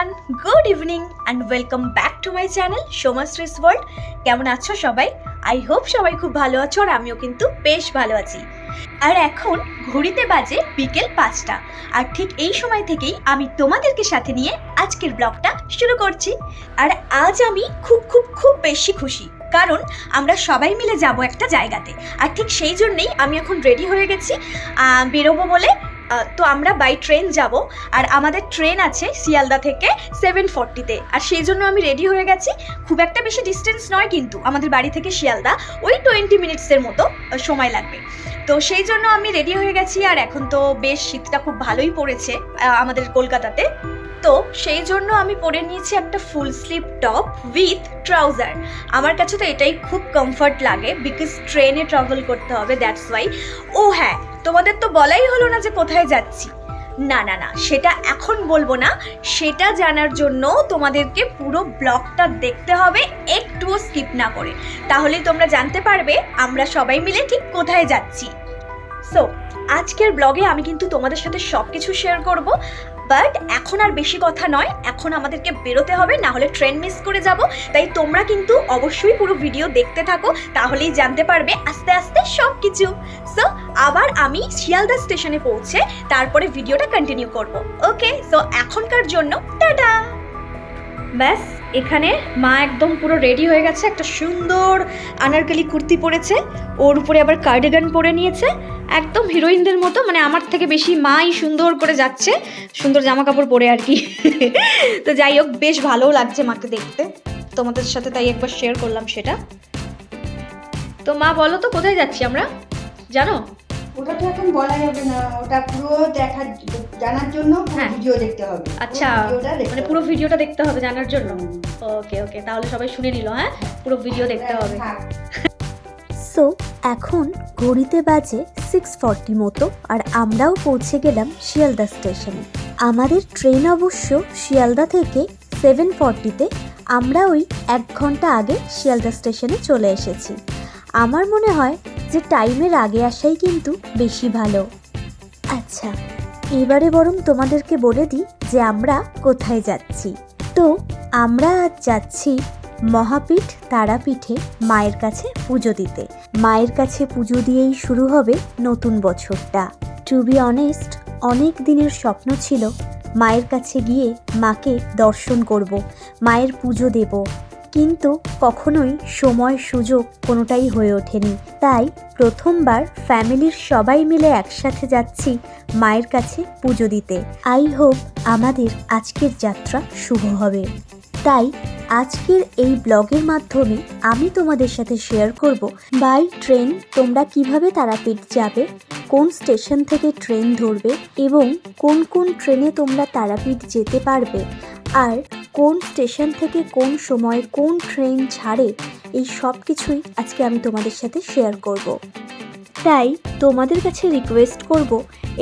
Everyone good evening and welcome back to my channel Somashree's world কেমন আছো সবাই? I hope সবাই খুব ভালো আছো আর আমিও কিন্তু বেশ ভালো আছি। আর এখন ঘড়িতে বাজে বিকেল পাঁচটা। আর ঠিক এই সময় থেকেই আমি তোমাদেরকে সাথে নিয়ে আজকের ব্লগটা শুরু করছি। আর আজ আমি খুব খুব খুব বেশি খুশি। কারণ আমরা সবাই মিলে যাব একটা জায়গাতে। আর ঠিক সেই জন্যেই আমি এখন রেডি হয়ে গেছি বেরোবো বলে তো আমরা বাই ট্রেন যাব। আর আমাদের ট্রেন আছে শিয়ালদা থেকে সেভেন ফর্টিতে আর সেই জন্য আমি রেডি হয়ে গেছি। খুব একটা বেশি ডিস্টেন্স নয় কিন্তু, আমাদের বাড়ি থেকে শিয়ালদা। ওই টোয়েন্টি মিনিটসের মতো সময় লাগবে। তো সেই জন্য আমি রেডি হয়ে গেছি। আর এখন তো বেশ শীতটা খুব ভালোই পড়েছে আমাদের কলকাতাতে। তো সেই জন্য আমি পরে নিয়েছি একটা full sleeve top with trouser আমার কাছে তো এটাই খুব কমফর্ট লাগে বিকজ ট্রেনে ট্রাভেল করতে হবে দ্যাটস ওয়াই ও হ্যাঁ তো বলাই হলো না যে কোথায় যাচ্ছি। না না না, সেটা এখন বলব না। সেটা জানার জন্য তোমাদেরকে পুরো ব্লগটা দেখতে হবে, একটুও স্কিপ না করে। তাহলে তোমরা জানতে পারবে আমরা সবাই মিলে ঠিক কোথায় যাচ্ছি। সো আজকের ব্লগে আমি কিন্তু তোমাদের সাথে সব কিছু শেয়ার করব। বাট এখন আর বেশি কথা নয়, এখন আমাদেরকে বেরোতে হবে, না হলে ট্রেন মিস করে যাব। তাই তোমরা কিন্তু অবশ্যই পুরো ভিডিও দেখতে থাকো, তাহলেই জানতে পারবে আস্তে আস্তে সব কিছু সো আবার আমি শিয়ালদা স্টেশনে পৌঁছে তারপরে ভিডিওটা কন্টিনিউ করব। ওকে সো এখনকার জন্য, টাটা! ব্যাস, এখানে মা একদম পুরো রেডি হয়ে গেছে, একটা সুন্দর আনারকলি কুর্তি পরেছে, ওর উপরে আবার কার্ডিগান পরে নিয়েছে, একদম হিরোইনদের মতো মানে আমার থেকে বেশি মাই সুন্দর করে যাচ্ছে, সুন্দর জামা কাপড় পরে আর কি। তো যাই হোক, বেশ ভালোও লাগছে মাকে দেখতে, তোমাদের সাথে তাই একবার শেয়ার করলাম সেটা। তো মা, বলো তো, কোথায় যাচ্ছি আমরা? জানো? ওটা তো এখন বলা যাবে না ওটা পুরো দেখার জানার জন্য হ্যাঁ। ভিডিও দেখতে হবে। আচ্ছা মানে পুরো ভিডিওটা দেখতে হবে জানার জন্য? ওকে ওকে তাহলে সবাই শুনে নিল হ্যাঁ? পুরো ভিডিও দেখতে হবে। সো এখন ঘড়িতে বাজে সিক্স ফর্টি মতো আর আমরাও পৌঁছে গেলাম শিয়ালদা স্টেশনে আমাদের ট্রেন অবশ্য শিয়ালদা থেকে সেভেন ফর্টিতে আমরা ওই এক ঘণ্টা আগে শিয়ালদা স্টেশনে চলে এসেছি। আমার মনে হয় যে টাইমের আগে আসাই কিন্তু বেশি ভালো। আচ্ছা এবারে বরং তোমাদেরকে বলে দিই যে আমরা কোথায় যাচ্ছি। তো, আমরা আজ যাচ্ছি মহাপীঠ তারাপীঠে মায়ের কাছে পুজো দিতে। মায়ের কাছে পুজো দিয়েই শুরু হবে নতুন বছরটা। টু বি অনেস্ট অনেক দিনের স্বপ্ন ছিল মায়ের কাছে গিয়ে মাকে দর্শন করব, মায়ের পুজো দেব। কিন্তু কখনোই সময় সুযোগ কোনোটাই হয়ে ওঠেনি। তাই প্রথমবার ফ্যামিলির সবাই মিলে একসাথে যাচ্ছি মায়ের কাছে পুজো দিতে। আই হোপ আমাদের আজকের যাত্রা শুভ হবে। তাই আজকের এই ব্লগের মাধ্যমে আমি তোমাদের সাথে শেয়ার করব, বাই ট্রেন তোমরা কীভাবে তারাপীঠ যাবে, কোন স্টেশন থেকে ট্রেন ধরবে এবং কোন কোন ট্রেনে তোমরা তারাপীঠ যেতে পারবে। আর কোন স্টেশন থেকে কোন সময় কোন ট্রেন ছাড়ে, এই সব কিছুই আজকে আমি তোমাদের সাথে শেয়ার করব। তাই তোমাদের কাছে রিকোয়েস্ট করব,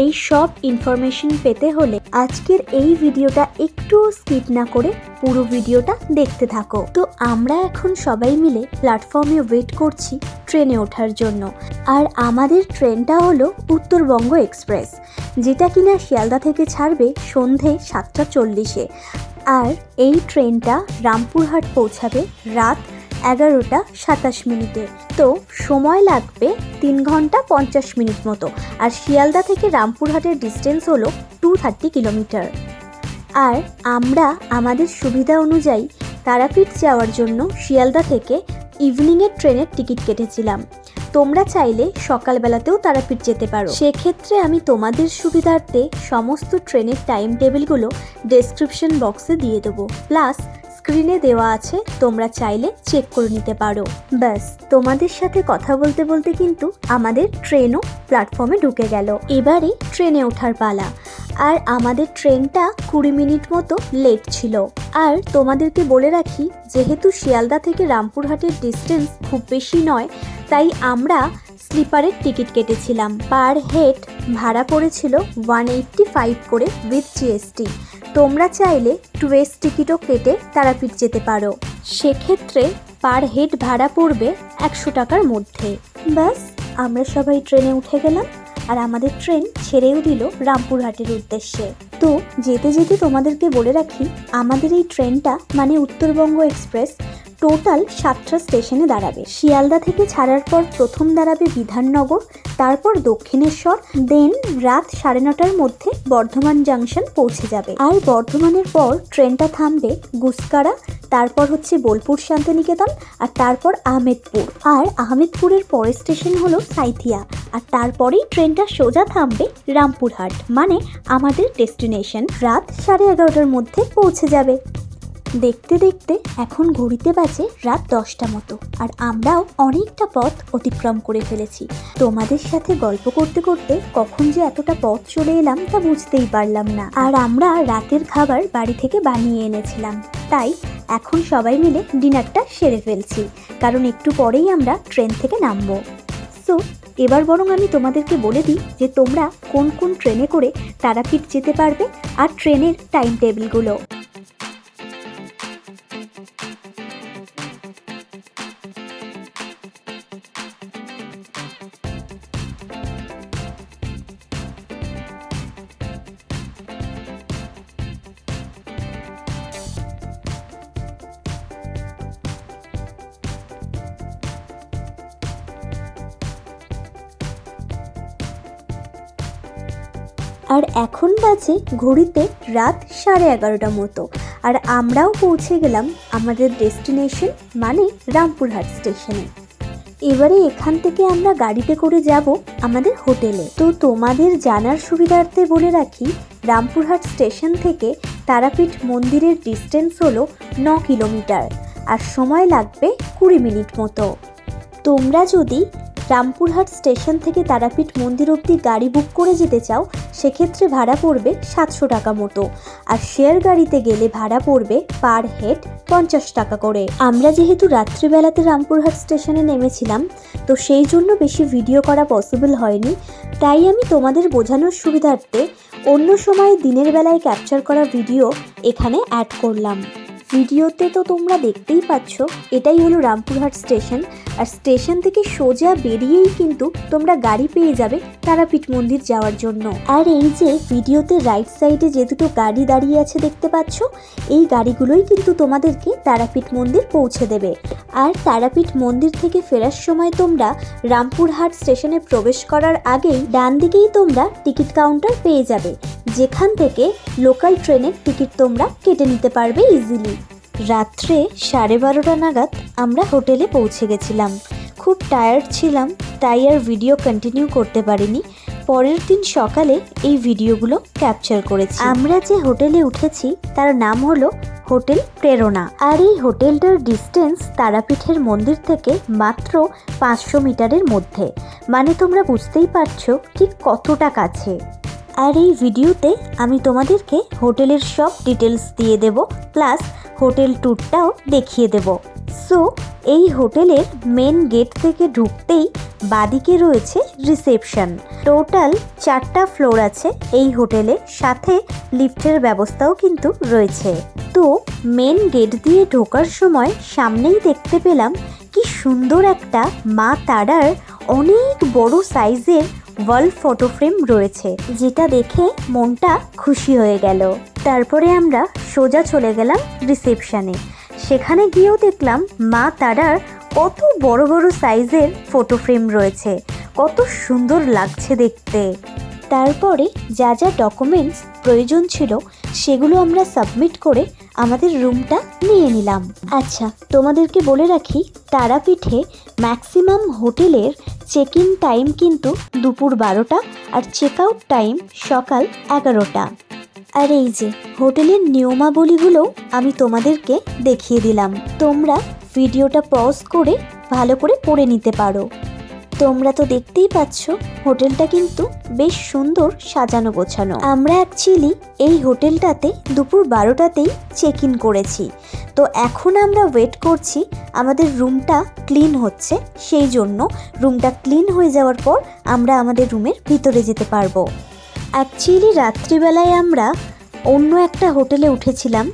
এই সব ইনফরমেশন পেতে হলে আজকের এই ভিডিওটা একটুও স্কিপ না করে পুরো ভিডিওটা দেখতে থাকো। তো আমরা এখন সবাই মিলে প্ল্যাটফর্মে ওয়েট করছি ট্রেনে ওঠার জন্য। আর আমাদের ট্রেনটা হলো উত্তরবঙ্গ এক্সপ্রেস, যেটা কিনা শিয়ালদা থেকে ছাড়বে সন্ধে সাতটা চল্লিশে। আর এই ট্রেনটা রামপুরহাট পৌঁছাবে রাত এগারোটা সাতাশ মিনিটে। তো সময় লাগবে তিন ঘণ্টা পঞ্চাশ মিনিট মতো। আর শিয়ালদা থেকে রামপুরহাটের ডিস্টেন্স হলো টু থার্টি কিলোমিটার আর আমরা আমাদের সুবিধা অনুযায়ী তারাপীঠ যাওয়ার জন্য শিয়ালদা থেকে ইভিনিংয়ের ট্রেনের টিকিট কেটেছিলাম। তোমরা চাইলে সকালবেলাতেও তারাপীঠ যেতে পারো। সেক্ষেত্রে আমি তোমাদের সুবিধার্থে সমস্ত ট্রেনের টাইম টেবিলগুলো ডেসক্রিপশন বক্সে দিয়ে দেবো। প্লাস স্ক্রিনে দেওয়া আছে, তোমরা চাইলে চেক করে নিতে পারো। ব্যাস, তোমাদের সাথে কথা বলতে বলতে কিন্তু আমাদের ট্রেনও প্ল্যাটফর্মে ঢুকে গেল। এবারে ট্রেনে ওঠার পালা। আর আমাদের ট্রেনটা কুড়ি মিনিট মতো লেট ছিল। আর তোমাদেরকে বলে রাখি, যেহেতু শিয়ালদা থেকে রামপুরহাটের ডিস্টেন্স খুব বেশি নয় তাই আমরা স্লিপারের টিকিট কেটেছিলাম। পার হেড ভাড়া পড়েছিল ওয়ান এইট্টি ফাইভ করে উইথ জিএসটি তোমরা চাইলে টুয়েস্ট টিকিটও কেটে তারাপীঠ যেতে পারো। সেক্ষেত্রে পার হেড ভাড়া পড়বে একশো টাকার মধ্যে। ব্যাস, আমরা সবাই ট্রেনে উঠে গেলাম আর আমাদের ট্রেন ছেড়েও দিল রামপুরহাটের উদ্দেশ্যে। তো যেতে যেতে তোমাদেরকে বলে রাখি, আমাদের এই ট্রেনটা মানে উত্তরবঙ্গ এক্সপ্রেস টোটাল সাতটা স্টেশনে দাঁড়াবে। শিয়ালদা থেকে ছাড়ার পর প্রথম দাঁড়াবে বিধাননগর, তারপর দক্ষিণেশ্বর, দেন রাত সাড়ে নটার মধ্যে বর্ধমান জাংশন পৌঁছে যাবে। আর বর্ধমানের পর ট্রেনটা থামবে গুসকারা, তারপর হচ্ছে বোলপুর শান্তিনিকেতন, আর তারপর আহমেদপুর। আর আহমেদপুরের পরের স্টেশন হলো সাইথিয়া, আর তারপরেই ট্রেনটা সোজা থামবে রামপুরহাট মানে আমাদের ডেস্টিনেশন। রাত সাড়ে এগারোটার মধ্যে পৌঁছে যাবে। দেখতে দেখতে এখন ঘড়িতে বাজে রাত দশটা মতো, আর আমরাও অনেকটা পথ অতিক্রম করে ফেলেছি। তোমাদের সাথে গল্প করতে করতে কখন যে এতটা পথ চলে এলাম তা বুঝতেই পারলাম না। আর আমরা রাতের খাবার বাড়ি থেকে বানিয়ে এনেছিলাম। তাই এখন সবাই মিলে ডিনারটা সেরে ফেলছি, কারণ একটু পরেই আমরা ট্রেন থেকে নামবো। সো, এবার বরং আমি তোমাদেরকে বলে দিই যে তোমরা কোন কোন ট্রেনে করে তারাপীঠ যেতে পারবে আর ট্রেনের টাইম টেবিলগুলো এখন বাজে ঘড়িতে রাত সাড়ে এগারোটা মতো। আর আমরাও পৌঁছে গেলাম আমাদের ডেস্টিনেশন মানে রামপুরহাট স্টেশনে। এবারে এখান থেকে আমরা গাড়িতে করে যাব আমাদের হোটেলে। তো তোমাদের জানার সুবিধার্থে বলে রাখি, রামপুরহাট স্টেশন থেকে তারাপীঠ মন্দিরের ডিস্টেন্স হলো ন কিলোমিটার, আর সময় লাগবে কুড়ি মিনিট মতো। তোমরা যদি রামপুরহাট স্টেশন থেকে তারাপীঠ মন্দির অবধি গাড়ি বুক করে যেতে চাও, সেক্ষেত্রে ভাড়া পড়বে সাতশো টাকা মতো। আর শেয়ার গাড়িতে গেলে ভাড়া পড়বে পার হেড পঞ্চাশ টাকা করে। আমরা যেহেতু রাত্রিবেলাতে রামপুরহাট স্টেশনে নেমেছিলাম, তো সেই জন্য বেশি ভিডিও করা পসিবল হয়নি। তাই আমি তোমাদের বোঝানোর সুবিধার্থে অন্য সময় দিনের বেলায় ক্যাপচার করা ভিডিও এখানে অ্যাড করলাম। ভিডিওতে তো তোমরা দেখতেই পাচ্ছ, এটাই হলো রামপুরহাট স্টেশন। আর স্টেশন থেকে সোজা বেরিয়েই কিন্তু তোমরা গাড়ি পেয়ে যাবে তারাপীঠ মন্দির যাওয়ার জন্য। আর এই যে ভিডিওতে রাইট সাইডে যে দুটো গাড়ি দাঁড়িয়ে আছে দেখতে পাচ্ছ, এই গাড়িগুলোই কিন্তু তোমাদেরকে তারাপীঠ মন্দির পৌঁছে দেবে। আর তারাপীঠ মন্দির থেকে ফেরার সময় তোমরা রামপুরহাট স্টেশনে প্রবেশ করার আগেই ডান দিকেই তোমরা টিকিট কাউন্টার পেয়ে যাবে। যেখান থেকে লোকাল ট্রেনের টিকিট তোমরা কেটে নিতে পারবে ইজিলি রাত্রে সাড়ে বারোটা নাগাদ আমরা হোটেলে পৌঁছে গেছিলাম। খুব টায়ার্ড ছিলাম, তাই আর ভিডিও কন্টিনিউ করতে পারিনি। পরের দিন সকালে এই ভিডিওগুলো ক্যাপচার করেছি। আমরা যে হোটেলে উঠেছি, তার নাম হলো হোটেল প্রেরণা। আর এই হোটেলটার ডিস্টেন্স তারাপীঠের মন্দির থেকে মাত্র পাঁচশো মিটারের মধ্যে। মানে তোমরা বুঝতেই পারছ ঠিক কতটা কাছে। আর এই ভিডিওতে আমি তোমাদেরকে হোটেলের সব ডিটেলস দিয়ে দেব প্লাস হোটেল ট্যুরটাও দেখিয়ে দেব। সো এই হোটেলের মেন গেট থেকে ঢুকতেই বাদিকে রয়েছে রিসেপশন টোটাল চারটা ফ্লোর আছে এই হোটেলে, সাথে লিফটের ব্যবস্থাও কিন্তু রয়েছে। তো মেন গেট দিয়ে ঢোকার সময় সামনেই দেখতে পেলাম কি সুন্দর একটা মা তারার অনেক বড় সাইজের ওয়াল ফটো ফ্রেম রয়েছে, যেটা দেখে মনটা খুশি হয়ে গেল। তারপরে আমরা সোজা চলে গেলাম রিসেপশানে। সেখানে গিয়েও দেখলাম মা তারার কত বড় বড় সাইজের ফটো ফ্রেম রয়েছে। কত সুন্দর লাগছে দেখতে। তারপরে যা যা ডকুমেন্টস প্রয়োজন ছিল সেগুলো আমরা সাবমিট করে আমাদের রুমটা নিয়ে নিলাম। আচ্ছা তোমাদেরকে বলে রাখি, তারাপীঠে ম্যাক্সিমাম হোটেলের চেক ইন টাইম কিন্তু দুপুর বারোটা আর চেক আউট টাইম সকাল এগারোটা। আর এই যে, হোটেলের নিয়মাবলীগুলো আমি তোমাদেরকে দেখিয়ে দিলাম। তোমরা ভিডিওটা পজ করে ভালো করে পড়ে নিতে পারো। তোমরা তো দেখতেই পাচ্ছ, হোটেলটা কিন্তু বেশ সুন্দর সাজানো গোছানো। আমরা অ্যাকচুয়ালি এই হোটেলটাতে দুপুর বারোটাতেই চেক ইন করেছি। তো এখন আমরা ওয়েট করছি, আমাদের রুমটা ক্লিন হচ্ছে, সেই জন্য রুমটা ক্লিন হয়ে যাওয়ার পর আমরা আমাদের রুমের ভিতরে যেতে পারব। অ্যাকচুয়ালি রাত্রিবেলায় আমরা অন্য একটা হোটেলে উঠেছিলাম,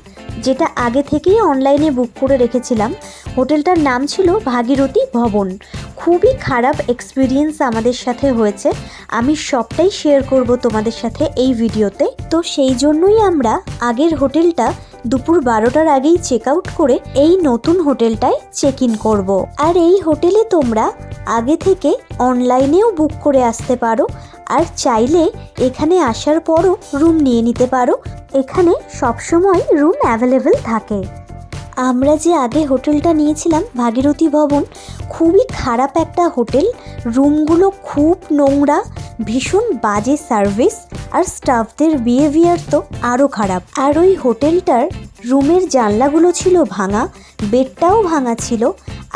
যেটা আগে থেকেই অনলাইনে বুক করে রেখেছিলাম। হোটেলটার নাম ছিল ভাগীরথী ভবন। খুবই খারাপ এক্সপিরিয়েন্স আমাদের সাথে হয়েছে। আমি সবটাই শেয়ার করব তোমাদের সাথে এই ভিডিওতে। তো সেই জন্যই আমরা আগের হোটেলটা দুপুর বারোটার আগেই চেক আউট করে এই নতুন হোটেলটায় চেক ইন করব। আর এই হোটেলে তোমরা আগে থেকে অনলাইনেও বুক করে আসতে পারো। আর চাইলে এখানে আসার পরও রুম নিয়ে নিতে পারো। এখানে সবসময় রুম অ্যাভেলেবেল থাকে। আমরা যে আগে হোটেলটা নিয়েছিলাম, ভাগীরথী ভবন, খুবই খারাপ একটা হোটেল। রুমগুলো খুব নোংরা, ভীষণ বাজে সার্ভিস আর স্টাফদের বিহেভিয়ার তো আরও খারাপ। আর ওই হোটেলটার রুমের জানলাগুলো ছিল ভাঙা, বেডটাও ভাঙা ছিল,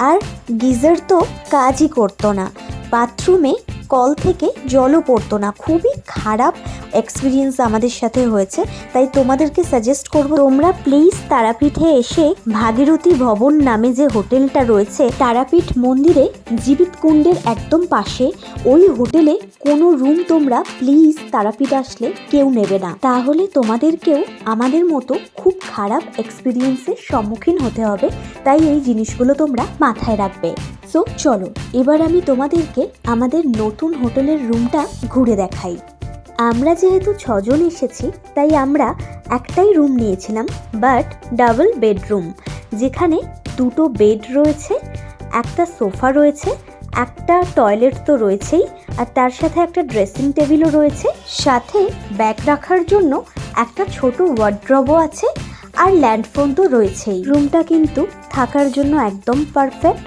আর গিজার তো কাজই করতো না। বাথরুমে কল থেকে জলও পড়তো না। খুবই খারাপ এক্সপিরিয়েন্স আমাদের সাথে হয়েছে, তাই তোমাদেরকে সাজেস্ট করব, তোমরা প্লিজ তারাপীঠে এসে ভাগীরথী ভবন নামে যে হোটেলটা রয়েছে, তারাপীঠ মন্দিরে জীবিত কুণ্ডের একদম পাশে, ওই হোটেলে কোনো রুম তোমরা প্লিজ তারাপীঠ আসলে কেউ নেবে না। তাহলে তোমাদেরকেও আমাদের মতো খুব খারাপ এক্সপিরিয়েন্সের সম্মুখীন হতে হবে, তাই এই জিনিসগুলো তোমরা মাথায় রাখবে। সো চলো, এবার আমি তোমাদেরকে আমাদের নতুন হোটেলের রুমটা ঘুরে দেখাই। আমরা যেহেতু ছজন এসেছি, তাই আমরা একটাই রুম নিয়েছিলাম বাট ডাবল বেডরুম যেখানে দুটো বেড রয়েছে, একটা সোফা রয়েছে, একটা টয়লেট তো রয়েছেই, আর তার সাথে একটা ড্রেসিং টেবিলও রয়েছে, সাথে ব্যাগ রাখার জন্য একটা ছোট ওয়ার্ড্রবও আছে, আর ল্যান্ডফোন তো রয়েছেই। রুমটা কিন্তু থাকার জন্য একদম পারফেক্ট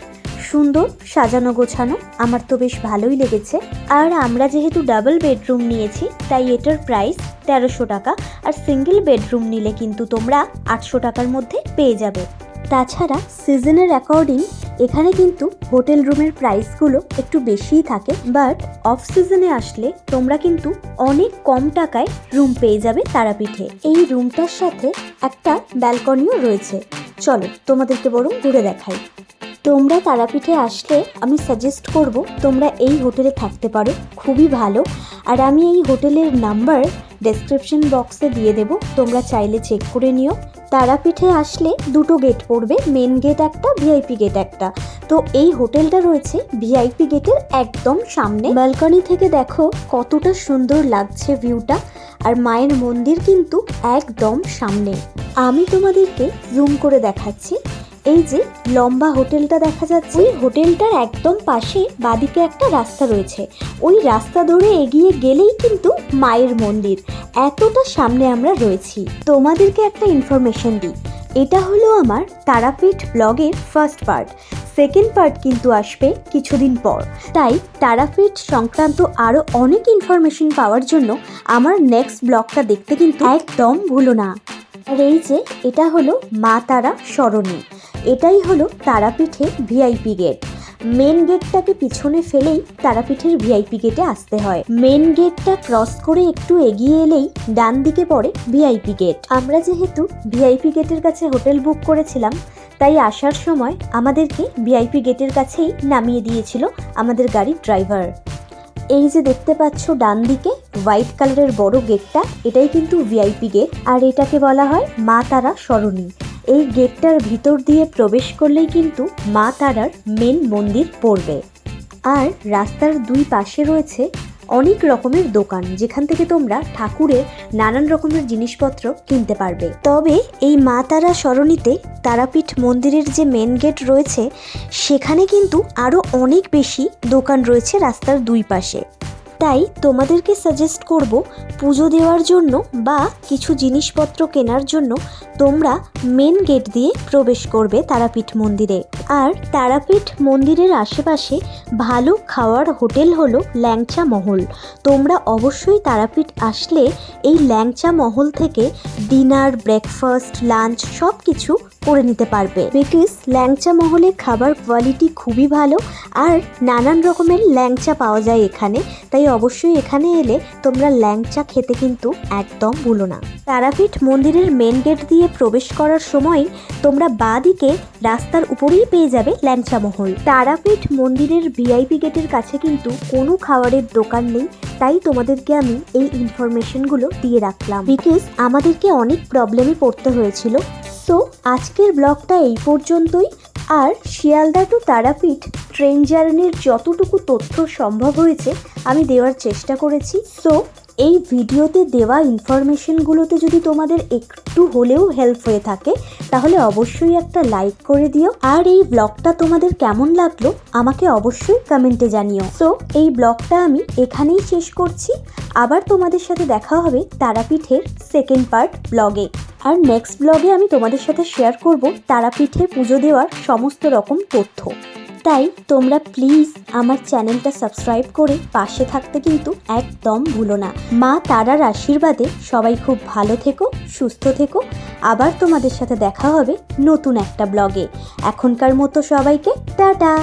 সুন্দর, সাজানো গোছানো, আমার তো বেশ ভালোই লেগেছে। আর আমরা যেহেতু ডাবল বেডরুম নিয়েছি, তাই এটার প্রাইস তেরোশো টাকা আর সিঙ্গেল বেডরুম নিলে কিন্তু তোমরা আটশো টাকার মধ্যে পেয়ে যাবে। তাছাড়া সিজনের অ্যাকর্ডিং এখানে কিন্তু হোটেল রুমের প্রাইসগুলো একটু বেশিই থাকে বাট অফ সিজনে আসলে তোমরা কিন্তু অনেক কম টাকায় রুম পেয়ে যাবে তারাপীঠে। এই রুমটার সাথে একটা ব্যালকনিও রয়েছে। চলো তোমাদেরকে বরং ঘুরে দেখাই। তোমরা তারাপীঠে আসলে আমি সাজেস্ট করব তোমরা এই হোটেলে থাকতে পারো, খুবই ভালো। আর আমি এই হোটেলের নাম্বার ডেসক্রিপশন বক্সে দিয়ে দেব, তোমরা চাইলে চেক করে নিও। তারাপীঠে আসলে দুটো গেট পড়বে মেন গেট একটা ভিআইপি গেট একটা। তো এই হোটেলটা রয়েছে ভিআইপি গেটের একদম সামনে। ব্যালকনি থেকে দেখো কতটা সুন্দর লাগছে ভিউটা আর মায়ের মন্দির কিন্তু একদম সামনে। আমি তোমাদেরকে জুম করে দেখাচ্ছি। এই যে লম্বা হোটেলটা দেখা যাচ্ছে, ওই হোটেলটার একদম পাশে বাদিকে একটা রাস্তা রয়েছে। ওই রাস্তা ধরে এগিয়ে গেলেই কিন্তু মায়ের মন্দির। এতটা সামনে আমরা রয়েছি। তোমাদেরকে একটা ইনফরমেশন দিই। এটা হলো আমার তারাপীঠ ব্লগের ফার্স্ট পার্ট সেকেন্ড পার্ট কিন্তু আসবে কিছুদিন পর। তাই তারাপীঠ সংক্রান্ত আরও অনেক ইনফরমেশন পাওয়ার জন্য আমার নেক্সট ব্লগটা দেখতে কিন্তু একদম ভুলো না। আর এই যে এটা হলো মা তারা সরণী এটাই হলো তারাপীঠে ভিআইপি গেট। মেন গেটটাকে পিছনে ফেলেই তারাপীঠের ভিআইপি গেটে আসতে হয়। মেন গেটটা ক্রস করে একটু এগিয়ে এলেই ডান দিকে পড়ে ভিআইপি গেট। আমরা যেহেতু ভিআইপি গেটের কাছে হোটেল বুক করেছিলাম, তাই আসার সময় আমাদেরকে ভিআইপি গেটের কাছেই নামিয়ে দিয়েছিল আমাদের গাড়ির ড্রাইভার। এই যে দেখতে পাচ্ছ ডান দিকে হোয়াইট কালারের বড় গেটটা, এটাই কিন্তু ভিআইপি গেট। আর এটাকে বলা হয় মা তারা সরণী। এই গেটটার ভিতর দিয়ে প্রবেশ করলেই কিন্তু মা তারার মেন মন্দির পড়বে। আর রাস্তার দুই পাশে রয়েছে অনেক রকমের দোকান, যেখান থেকে তোমরা ঠাকুরের নানান রকমের জিনিসপত্র কিনতে পারবে। তবে এই মা তারা সরণিতে তারাপীঠ মন্দিরের যে মেন গেট রয়েছে, সেখানে কিন্তু আরও অনেক বেশি দোকান রয়েছে রাস্তার দুই পাশে। তাই তোমাদেরকে সাজেস্ট করব পুজো দেওয়ার জন্য বা কিছু জিনিসপত্র কেনার জন্য তোমরা মেন গেট দিয়ে প্রবেশ করবে তারাপীঠ মন্দিরে। আর তারাপীঠ মন্দিরের আশেপাশে ভালো খাওয়ার হোটেল হলো ল্যাংচা মহল। তোমরা অবশ্যই তারাপীঠ আসলে এই ল্যাংচা মহল থেকে ডিনার ব্রেকফাস্ট লাঞ্চ সব কিছু করে নিতে পারবে। বিকজ ল্যাংচা মহলে খাবার কোয়ালিটি খুবই ভালো আর নানান রকমের ল্যাংচা পাওয়া যায় এখানে। তাই অবশ্যই এখানে এলে তোমরা ল্যাংচা খেতে কিন্তু একদম ভুলো না। তারাপীঠ মন্দিরের মেন গেট দিয়ে প্রবেশ করার সময় তোমরা বাঁ দিকে রাস্তার উপরেই পেয়ে যাবে ল্যাংচা মহল। তারাপীঠ মন্দিরের ভিআইপি গেটের কাছে কিন্তু কোনো খাবারের দোকান নেই, তাই তোমাদেরকে আমি এই ইনফরমেশনগুলো দিয়ে রাখলাম। বিকজ আমাদেরকে অনেক প্রবলেমে পড়তে হয়েছিল। সো আজকের ব্লগটা এই পর্যন্তই। আর শিয়ালদা টু তারাপীঠ ট্রেন জার্নির যতটুকু তথ্য সম্ভব হয়েছে, আমি দেওয়ার চেষ্টা করেছি। সো এই ভিডিওতে দেওয়া ইনফরমেশনগুলোতে যদি তোমাদের একটু হলেও হেল্প হয়ে থাকে, তাহলে অবশ্যই একটা লাইক করে দিও। আর এই ব্লগটা তোমাদের কেমন লাগল, আমাকে অবশ্যই কমেন্টে জানিও। সো এই ব্লগটা আমি এখানেই শেষ করছি। আবার তোমাদের সাথে দেখা হবে তারাপীঠের সেকেন্ড পার্ট ব্লগে আর নেক্সট ব্লগে আমি তোমাদের সাথে শেয়ার করব তারাপীঠে পুজো দেওয়ার সমস্ত রকম তথ্য। তাই তোমরা প্লিজ আমার চ্যানেলটা সাবস্ক্রাইব করে পাশে থাকতে কিন্তু একদম ভুলো না। মা তারার আশীর্বাদে সবাই খুব ভালো থেকো, সুস্থ থেকো। আবার তোমাদের সাথে দেখা হবে নতুন একটা ব্লগে এখনকার মতো সবাইকে টাটা!